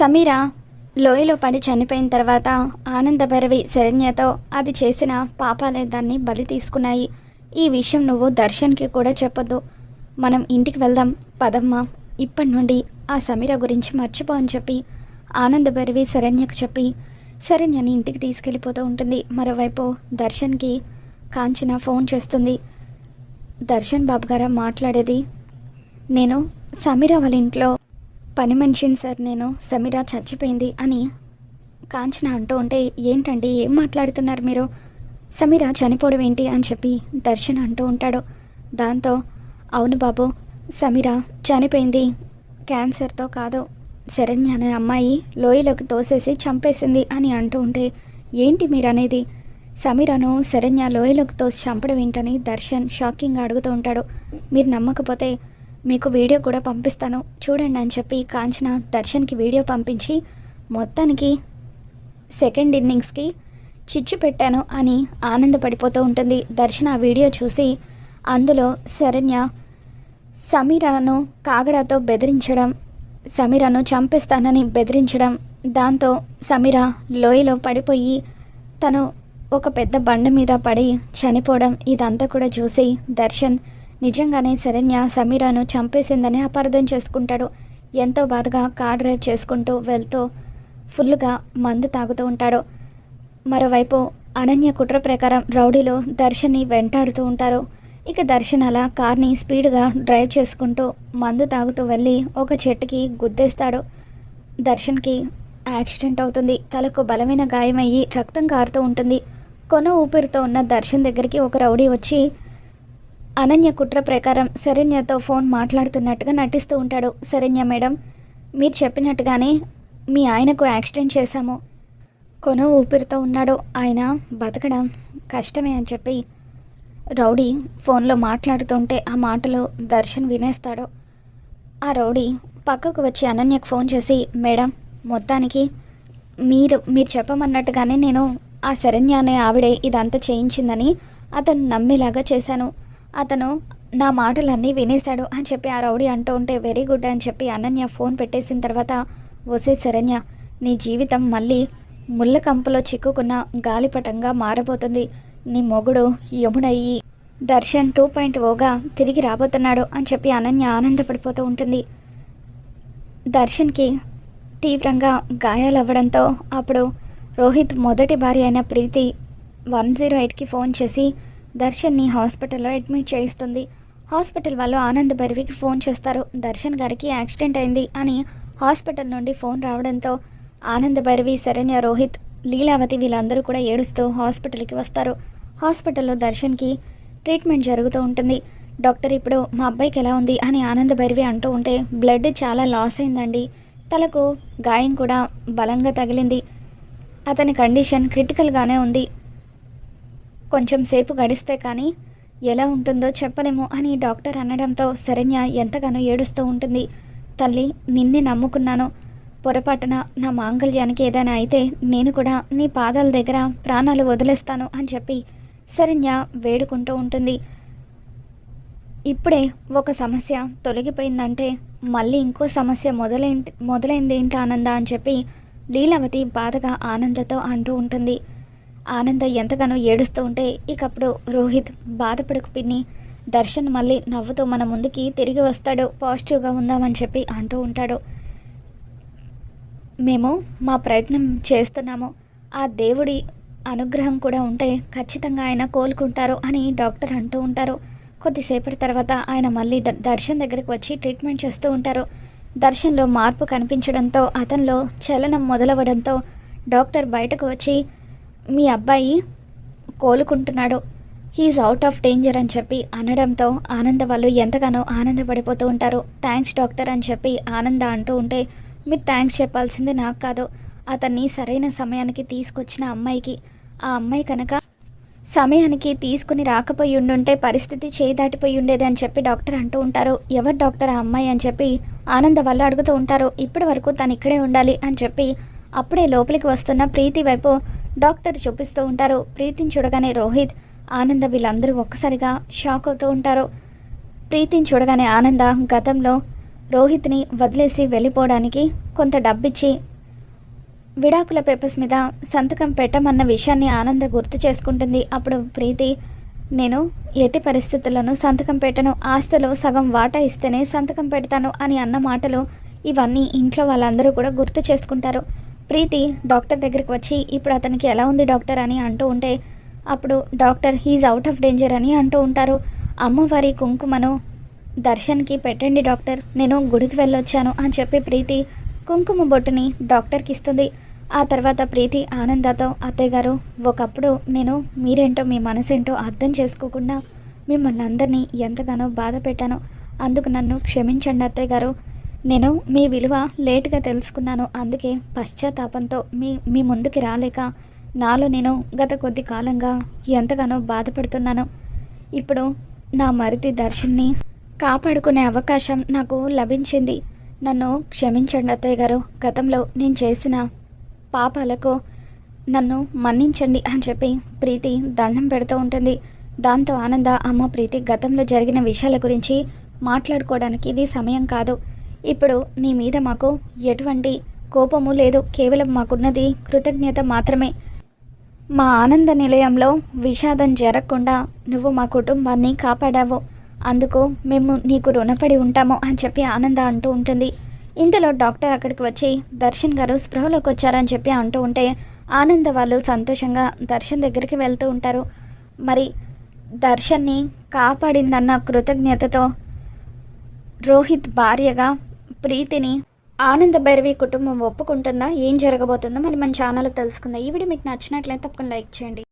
సమీర లోయలో పడి చనిపోయిన తర్వాత ఆనందభైరవి శరణ్యతో అది చేసిన పాపాలే దాన్ని బలి తీసుకున్నాయి. ఈ విషయం నువ్వు దర్శన్కి కూడా చెప్పొద్దు. మనం ఇంటికి వెళ్దాం పదమ్మ. ఇప్పటి నుండి ఆ సమీర గురించి మర్చిపో అని చెప్పి ఆనందభైరవి శరణ్యకు చెప్పి శరణ్యని ఇంటికి తీసుకెళ్ళిపోతూ ఉంటుంది. మరోవైపు దర్శన్కి కాంచన ఫోన్ చేస్తుంది. దర్శన్ బాబు గారా మాట్లాడేది నేను సమీర వాళ్ళ ఇంట్లో పని మనిషిని సార్ నేను. సమీరా చచ్చిపోయింది అని కాంచన అంటూ ఉంటే ఏంటండి? ఏం మాట్లాడుతున్నారు మీరు? సమీర చనిపోవడం ఏంటి? అని చెప్పి దర్శన్ అంటూ ఉంటాడు. దాంతో అవును బాబు సమీర చనిపోయింది. క్యాన్సర్తో కాదు శరణ్య అనే అమ్మాయి లోయలోకి తోసేసి చంపేసింది అని అంటూ ఉంటే ఏంటి మీరు అనేది సమీరను శరణ్య లోయలోకి తోసి చంపడం ఏంటని దర్శన్ షాకింగ్గా అడుగుతూ ఉంటాడు. మీరు నమ్మకపోతే మీకు వీడియో కూడా పంపిస్తాను. చూడండి అని చెప్పి కాంచన దర్శన్కి వీడియో పంపించి మొత్తానికి సెకండ్ ఇన్నింగ్స్కి చిచ్చు పెట్టాను అని ఆనందపడిపోతూ ఉంటుంది. దర్శన్ ఆ వీడియో చూసి అందులో శరణ్య సమీరాను కాగడాతో బెదిరించడం సమీరాను చంపేస్తానని బెదిరించడం దాంతో సమీర లోయలో పడిపోయి తను ఒక పెద్ద బండ మీద పడి చనిపోవడం ఇదంతా కూడా చూసి దర్శన్ నిజంగానే శరణ్య సమీరాను చంపేసిందని అపార్థం చేసుకుంటాడు. ఎంతో బాధగా కార్ డ్రైవ్ చేసుకుంటూ వెళ్తూ ఫుల్గా మందు తాగుతూ ఉంటాడు. మరోవైపు అనన్య కుట్ర ప్రకారం రౌడీలు దర్శన్ని వెంటాడుతూ ఉంటారు. ఇక దర్శన్ అలా కార్ని స్పీడ్గా డ్రైవ్ చేసుకుంటూ మందు తాగుతూ వెళ్ళి ఒక చెట్టుకి గుద్దేస్తాడు. దర్శన్కి యాక్సిడెంట్ అవుతుంది. తలకు బలమైన గాయమయ్యి రక్తం కారుతూ ఉంటుంది. కొన ఊపిరితో ఉన్న దర్శన్ దగ్గరికి ఒక రౌడీ వచ్చి అనన్య కుట్ర ప్రకారం శరణ్యతో ఫోన్ మాట్లాడుతున్నట్టుగా నటిస్తూ ఉంటాడు. శరణ్య మేడం మీరు చెప్పినట్టుగానే మీ ఆయనకు యాక్సిడెంట్ చేశాము. కొన ఊపిరితో ఉన్నాడు. ఆయన బతకడం కష్టమే అని చెప్పి రౌడీ ఫోన్లో మాట్లాడుతుంటే ఆ మాటలు దర్శన్ వినేస్తాడు. ఆ రౌడీ పక్కకు వచ్చి అనన్యకు ఫోన్ చేసి మేడం మొత్తానికి మీరు మీరు చెప్పమన్నట్టుగానే నేను ఆ శరణ్య అనే ఆవిడే ఇదంతా చేయించిందని అతను నమ్మేలాగా చేశాను. అతను నా మాటలన్నీ వినేశాడు అని చెప్పి ఆ రౌడీ అంటూ ఉంటే వెరీ గుడ్ అని చెప్పి అనన్య ఫోన్ పెట్టేసిన తర్వాత వసే శరణ్య నీ జీవితం మళ్ళీ ముళ్ళ కంపలో చిక్కుకున్న గాలిపటంగా మారబోతుంది. నీ మొగుడు యముడయ్యి దర్శన్ టూ పాయింట్ ఓగా తిరిగి రాబోతున్నాడు అని చెప్పి అనన్య ఆనందపడిపోతూ ఉంటుంది. దర్శన్కి తీవ్రంగా గాయాలవ్వడంతో అప్పుడు రోహిత్ మొదటి భార్య అయిన ప్రీతి వన్ జీరో ఎయిట్కి ఫోన్ చేసి దర్శన్ని హాస్పిటల్లో అడ్మిట్ చేయిస్తుంది. హాస్పిటల్ వాళ్ళు ఆనంద్ భైరవికి ఫోన్ చేస్తారు. దర్శన్ గారికి యాక్సిడెంట్ అయింది అని హాస్పిటల్ నుండి ఫోన్ రావడంతో ఆనంద్ భైరవి శరణ్య రోహిత్ లీలావతి వీళ్ళందరూ కూడా ఏడుస్తూ హాస్పిటల్కి వస్తారు. హాస్పిటల్లో దర్శన్కి ట్రీట్మెంట్ జరుగుతూ ఉంటుంది. డాక్టర్ ఇప్పుడు మా అబ్బాయికి ఎలా ఉంది? అని ఆనంద భైరవి అంటూ ఉంటే బ్లడ్ చాలా లాస్ అయిందండి. తలకు గాయం కూడా బలంగా తగిలింది. అతని కండిషన్ క్రిటికల్గానే ఉంది. కొంచెం సేపు గడిస్తే కానీ ఎలా ఉంటుందో చెప్పలేము అని డాక్టర్ అనడంతో శరణ్య ఎంతగానో ఏడుస్తూ ఉంటుంది. తల్లి నిన్నే నమ్ముకున్నాను. పొరపాటున నా మాంగళ్యానికి ఏదైనా అయితే నేను కూడా నీ పాదాల దగ్గర ప్రాణాలు వదిలేస్తాను అని చెప్పి శరణ్య వేడుకుంటూ ఉంటుంది. ఇప్పుడే ఒక సమస్య తొలగిపోయిందంటే మళ్ళీ ఇంకో సమస్య మొదలైంది మొదలైంది ఏంటి ఆనంద అని చెప్పి లీలావతి బాధగా ఆనందతో అంటూ ఉంటుంది. ఆనంద ఎంతగానో ఏడుస్తూ ఉంటే ఇకప్పుడు రోహిత్ బాధపడకు పిన్ని. దర్శన్ మళ్ళీ నవ్వుతూ మన ముందుకి తిరిగి వస్తాడు. పాజిటివ్గా ఉందామని చెప్పి అంటూ ఉంటాడు. మేము మా ప్రయత్నం చేస్తున్నాము. ఆ దేవుడి అనుగ్రహం కూడా ఉంటే ఖచ్చితంగా ఆయన కోలుకుంటారు అని డాక్టర్ అంటూ ఉంటారు. కొద్దిసేపటి తర్వాత ఆయన మళ్ళీ ద- దర్శన్ దగ్గరికి వచ్చి ట్రీట్మెంట్ చేస్తూ ఉంటారు. దర్శన్లో మార్పు కనిపించడంతో అతనిలో చలనం మొదలవడంతో డాక్టర్ బయటకు వచ్చి మీ అబ్బాయి కోలుకుంటున్నాడు he is out of danger అని చెప్పి అనడంతో ఆనంద వాళ్ళు ఎంతగానో ఆనందపడిపోతూ ఉంటారు. థ్యాంక్స్ డాక్టర్ అని చెప్పి ఆనంద అంటూ ఉంటే మీరు థ్యాంక్స్ చెప్పాల్సింది నాకు కాదు. అతన్ని సరైన సమయానికి తీసుకొచ్చిన అమ్మాయికి. ఆ అమ్మాయి కనుక సమయానికి తీసుకుని రాకపోయి ఉండుంటే పరిస్థితి చేదాటిపోయి ఉండేది అని చెప్పి డాక్టర్ అంటూ ఉంటారు. ఎవరు డాక్టర్ ఆ అమ్మాయి? అని చెప్పి ఆనంద వాళ్ళు అడుగుతూ ఉంటారు. ఇప్పటి వరకు తను ఇక్కడే ఉండాలి అని చెప్పి అప్పుడే లోపలికి వస్తున్న ప్రీతి వైపు డాక్టర్ చూపిస్తూ ఉంటారు. ప్రీతిని చూడగానే రోహిత్ ఆనంద వీళ్ళందరూ ఒక్కసారిగా షాక్ అవుతూ ఉంటారు. ప్రీతిని చూడగానే ఆనంద గతంలో రోహిత్ని వదిలేసి వెళ్ళిపోవడానికి కొంత డబ్బిచ్చి విడాకుల పేపర్స్ మీద సంతకం పెట్టమన్న విషయాన్ని ఆనంద గుర్తు చేసుకుంటుంది. అప్పుడు ప్రీతి నేను ఎట్టి పరిస్థితుల్లోనూ సంతకం పెట్టను. ఆస్తిలో సగం వాటా ఇస్తేనే సంతకం పెడతాను అని అన్న మాటలు ఇవన్నీ ఇంట్లో వాళ్ళందరూ కూడా గుర్తు చేసుకుంటారు. ప్రీతి డాక్టర్ దగ్గరికి వచ్చి ఇప్పుడు అతనికి ఎలా ఉంది డాక్టర్ అని అంటూ ఉంటే అప్పుడు doctor he's out of danger అని అంటూ ఉంటారు. అమ్మవారి కుంకుమను దర్శన్కి పెట్టండి డాక్టర్ నేను గుడికి వెళ్ళొచ్చాను అని చెప్పి ప్రీతి కుంకుమ బొట్టుని డాక్టర్కి ఇస్తుంది. ఆ తర్వాత ప్రీతి ఆనందతో అత్తయ్య గారు ఒకప్పుడు నేను మీరేంటో మీ మనసేంటో అర్థం చేసుకోకుండా మిమ్మల్ని అందరినీ ఎంతగానో బాధ పెట్టాను. అందుకు నన్ను క్షమించండి అత్తయ్య గారు నేను మీ విలువ లేటుగా తెలుసుకున్నాను. అందుకే పశ్చాత్తాపంతో మీ మీ ముందుకి రాలేక నాలో నేను గత కొద్ది కాలంగా ఎంతగానో బాధపడుతున్నాను. ఇప్పుడు నా మరిది దర్శన్ని కాపాడుకునే అవకాశం నాకు లభించింది. నన్ను క్షమించండి అత్తయ్య గారు. గతంలో నేను చేసిన పాపాలకు నన్ను మన్నించండి అని చెప్పి ప్రీతి దండం పెడుతూ ఉంటుంది. దాంతో ఆనంద అమ్మ ప్రీతి గతంలో జరిగిన విషయాల గురించి మాట్లాడుకోవడానికి ఇది సమయం కాదు. ఇప్పుడు నీ మీద మాకు ఎటువంటి కోపము లేదు. కేవలం మాకున్నది కృతజ్ఞత మాత్రమే. మా ఆనంద నిలయంలో విషాదం జరగకుండా నువ్వు మా కుటుంబాన్ని కాపాడావు. అందుకు మేము నీకు రుణపడి ఉంటాము అని చెప్పి ఆనంద అంటూ ఉంటుంది. ఇంతలో డాక్టర్ అక్కడికి వచ్చి దర్శన్ గారు స్పృహలోకి వచ్చారని చెప్పి అంటూ ఉంటే ఆనంద వాళ్ళు సంతోషంగా దర్శన్ దగ్గరికి వెళ్తూ ఉంటారు. మరి దర్శన్ని కాపాడిందన్న కృతజ్ఞతతో రోహిత్ భార్యగా ప్రీతిని ఆనంద భైరవి కుటుంబం ఒప్పుకుంటుందా? ఏం జరగబోతుందో మరి మన ఛానల్ తెలుసుకుందాం. ఈ వీడియో మీకు నచ్చినట్లయితే తప్పకుండా లైక్ చేయండి.